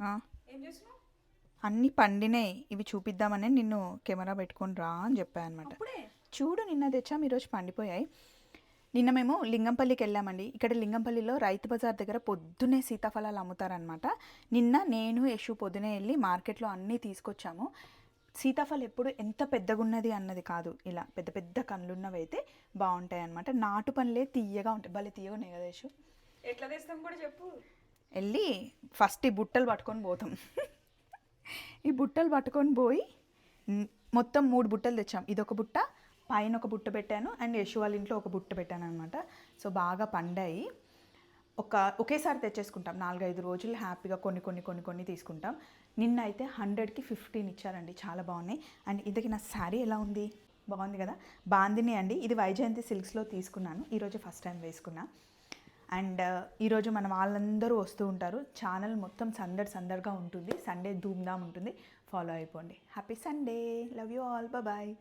ఏం చేస్తున్నావు? అన్నీ పండినాయి ఇవి చూపిద్దామని నిన్ను కెమెరా పెట్టుకొని రా అని చెప్పాను అనమాట చూడు నిన్న తెచ్చాం ఈరోజు పండిపోయాయి. నిన్న మేము లింగంపల్లికి వెళ్ళామండి. ఇక్కడ లింగంపల్లిలో రైతు బజార్ దగ్గర పొద్దునే సీతాఫలాలు అమ్ముతారనమాట నిన్న నేను యశు పొద్దునే వెళ్ళి మార్కెట్లో అన్నీ తీసుకొచ్చాము. సీతాఫలం ఎప్పుడు ఎంత పెద్దగా ఉన్నది అన్నది కాదు. ఇలా పెద్ద పెద్ద కళ్ళున్నవి అయితే బాగుంటాయి అనమాట నాటు పనులే తీయగా ఉంటాయి. భలే తీయగా ఉన్నాయి కదా యశు. ఎట్లా తెస్తాం కూడా చెప్పు. వెళ్ళి ఫస్ట్ ఈ బుట్టలు పట్టుకొని పోతాం. ఈ బుట్టలు పట్టుకొని పోయి మొత్తం మూడు బుట్టలు తెచ్చాం. ఇదొక బుట్ట పైన ఒక బుట్ట పెట్టాను అండ్ యశు వాళ్ళ ఇంట్లో ఒక బుట్ట పెట్టాను అనమాట సో బాగా పండాయి. ఒక ఒకేసారి తెచ్చేసుకుంటాం. నాలుగైదు రోజులు హ్యాపీగా కొన్ని కొన్ని కొన్ని కొన్ని తీసుకుంటాం. నిన్న అయితే హండ్రెడ్కి ఫిఫ్టీన్ ఇచ్చారండి. చాలా బాగున్నాయి. అండ్ ఇదికి నా శారీ ఎలా ఉంది? బాగుంది కదా? బాందిని అండి. ఇది వైజయంతి సిల్క్స్లో తీసుకున్నాను. ఈరోజు ఫస్ట్ టైం వేసుకున్నా. అండ్ ఈరోజు మన వాళ్ళందరూ వస్తూ ఉంటారు. ఛానల్ మొత్తం సందడి సందడిగా ఉంటుంది. సండే ధూమ్ధామ్ ఉంటుంది. ఫాలో అయిపోండి. Happy Sunday. Love you all. Bye